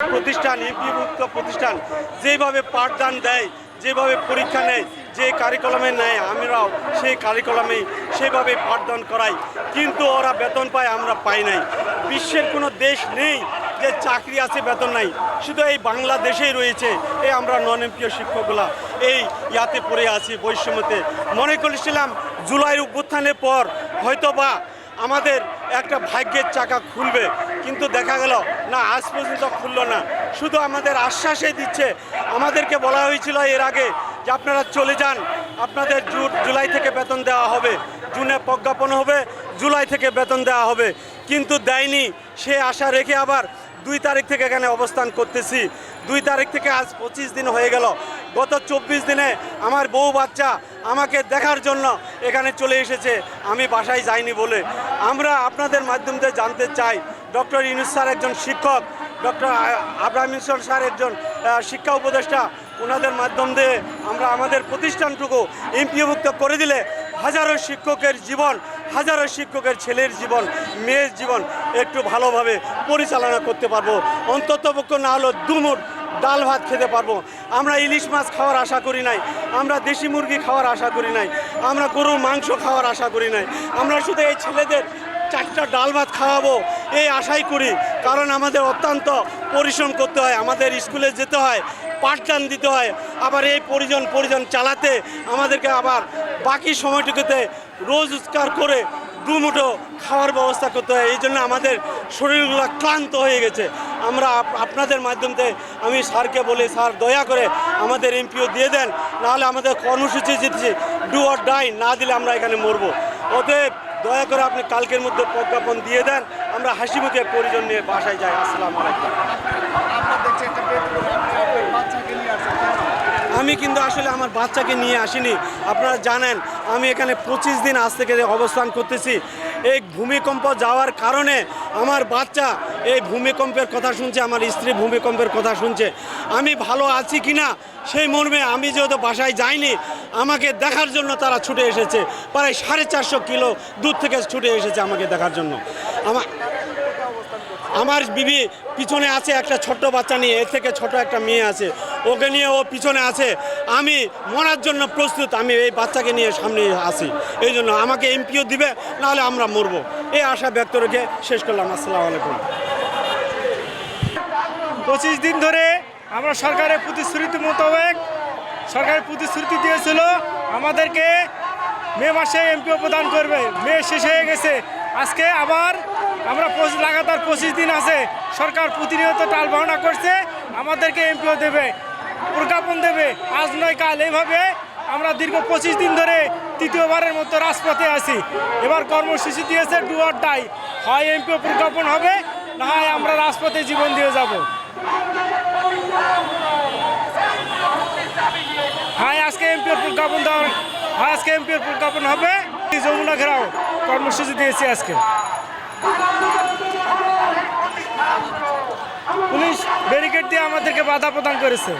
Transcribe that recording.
প্রতিষ্ঠান এমপিভুক্ত প্রতিষ্ঠান যেভাবে পাঠদান দেয়, যেভাবে পরীক্ষা নেয়, যে কারিকুলামে নেয়, আমরাও সেই কারিকুলামেই সেভাবে পাঠদান করাই। কিন্তু ওরা বেতন পায়, আমরা পাই নাই। বিশ্বের কোনো দেশ নেই যে চাকরি আছে, বেতন নাই। শুধু এই বাংলাদেশেই রয়েছে, এই আমরা নন এমপিও শিক্ষকগুলা এই ইয়াতে পড়ে আছি বৈষম্যতে। মনে করেছিলাম জুলাই অভ্যুত্থানের পর হয়তো বা আমাদের একটা ভাগ্যের চাকা খুলবে কিন্তু দেখা গেল, না, আজ পর্যন্ত খুললো না। শুধু আমাদের আশ্বাসে দিচ্ছে, আমাদেরকে বলা হয়েছিল এর আগে যে আপনারা চলে যান, আপনাদের জুন জুলাই থেকে বেতন দেওয়া হবে, জুনে প্রজ্ঞাপন হবে, জুলাই থেকে বেতন দেওয়া হবে। কিন্তু দেয়নি, সে আশা রেখে আবার দুই তারিখ থেকে এখানে অবস্থান করতেছি। দুই তারিখ থেকে আজ পঁচিশ দিন হয়ে গেল। গত চব্বিশ দিনে আমার বউ বাচ্চা আমাকে দেখার জন্য এখানে চলে এসেছে, আমি বাসায় যাইনি বলে। আমরা আপনাদের মাধ্যম দিয়ে জানতে চাই ডক্টর ইনুস স্যার একজন শিক্ষক, ডক্টর আব্রাহিম ইসর স্যার একজন শিক্ষা উপদেষ্টা। ওনাদের মাধ্যম দিয়ে আমরা আমাদের প্রতিষ্ঠানটুকু এমপিভুক্ত করে দিলে হাজারো শিক্ষকের জীবন, হাজারো শিক্ষকের ছেলের জীবন, মেয়ের জীবন একটু ভালোভাবে পরিচালনা করতে পারব। অন্তত পক্ষ না হলো দুমুট ডাল ভাত খেতে পারব। আমরা ইলিশ মাছ খাওয়ার আশা করি নাই, আমরা দেশি মুরগি খাওয়ার আশা করি নাই, আমরা গরুর মাংস খাওয়ার আশা করি নাই, আমরা শুধু এই ছেলেদের চারটা ডাল ভাত খাওয়াবো। এই আশাই করি, কারণ আমাদের অত্যন্ত পরিশ্রম করতে হয়, আমাদের স্কুলে যেতে হয়, পাঠদান দিতে হয়, আবার এই পরিজন পরিজন চালাতে আমাদেরকে আবার বাকি সময়টুকুতে রোজগার করে দুমুঠো খাওয়ার ব্যবস্থা করতে হয়, এই জন্য আমাদের শরীরগুলো ক্লান্ত হয়ে গেছে। আমরা আপ- আপনাদের মাধ্যম আমি স্যারকে বলি, স্যার দয়া করে আমাদের এমপিও দিয়ে দেন, নাহলে আমাদের কর্মসূচি দিচ্ছি ডু অর ডাই না দিলে আমরা এখানে মরবো। অতএব দয়া করে আপনি কালকের মধ্যে প্রজ্ঞাপন দিয়ে দেন আমরা হাসি মুখে পরিজন নিয়ে বাসায় যাই, আসসালাম আলাইকুম? আমি কিন্তু আসলে আমার বাচ্চাকে নিয়ে আসিনি আপনারা জানেন, আমি এখানে পঁচিশ দিন আজ থেকে অবস্থান করতেছি এই ভূমিকম্প যাওয়ার কারণে আমার বাচ্চা এই ভূমিকম্পের কথা শুনছে, আমার স্ত্রী ভূমিকম্পের কথা শুনছে। আমি ভালো আছি কি না সেই মর্মে আমি যেহেতু বাসায় যাইনি, আমাকে দেখার জন্য তারা ছুটে এসেছে। প্রায় সাড়ে চারশো কিলো দূর থেকে ছুটে এসেছে আমাকে দেখার জন্য। আমার আমার বিবি পিছনে আছে, একটা ছোট্ট বাচ্চা নিয়ে, এর থেকে ছোট একটা মেয়ে আছে। ওকে নিয়ে ও পিছনে আছে। আমি মরার জন্য প্রস্তুত, আমি এই বাচ্চাকে নিয়ে সামনে আসি এই জন্য আমাকে এমপিও দিবে, নাহলে আমরা মরব। এই আশা ব্যক্ত রেখে শেষ করলাম। আসসালামু আলাইকুম। পঁচিশ দিন ধরে আমরা সরকারের প্রতিশ্রুতি মোতাবেক সরকারের প্রতিশ্রুতি দিয়েছিল, আমাদেরকে মে মাসে এমপিও প্রদান করবে। মে শেষ হয়ে গেছে। আজকে আবার আমরা লাগাতার পঁচিশ দিন আছে, সরকার প্রতিনিয়ত টাল বাহনা করছে, আমাদেরকে এমপিও দেবে। প্রজ্ঞাপন দেবে। আজ নয়, কাল এইভাবে আমরা দীর্ঘ পঁচিশ দিন ধরে তৃতীয়বারের মতো রাজপথে আছি। এবার কর্মসূচি দিয়েছে ডুয়ার ডাই। হয় এমপিও প্রজ্ঞাপন হবে, না হয় আমরা রাজপথে জীবন দিয়ে যাব। হ্যাঁ আজকে এমপির প্রজ্ঞাপন দেওয়া হ্যাঁ আজকে এমপির প্রজ্ঞাপন হবে। যমুনা ঘেরাও কর্মসূচি দিয়েছি আজকে। পুলিশ ব্যারিকেড দিয়ে আমাদেরকে বাধা প্রদান করেছে।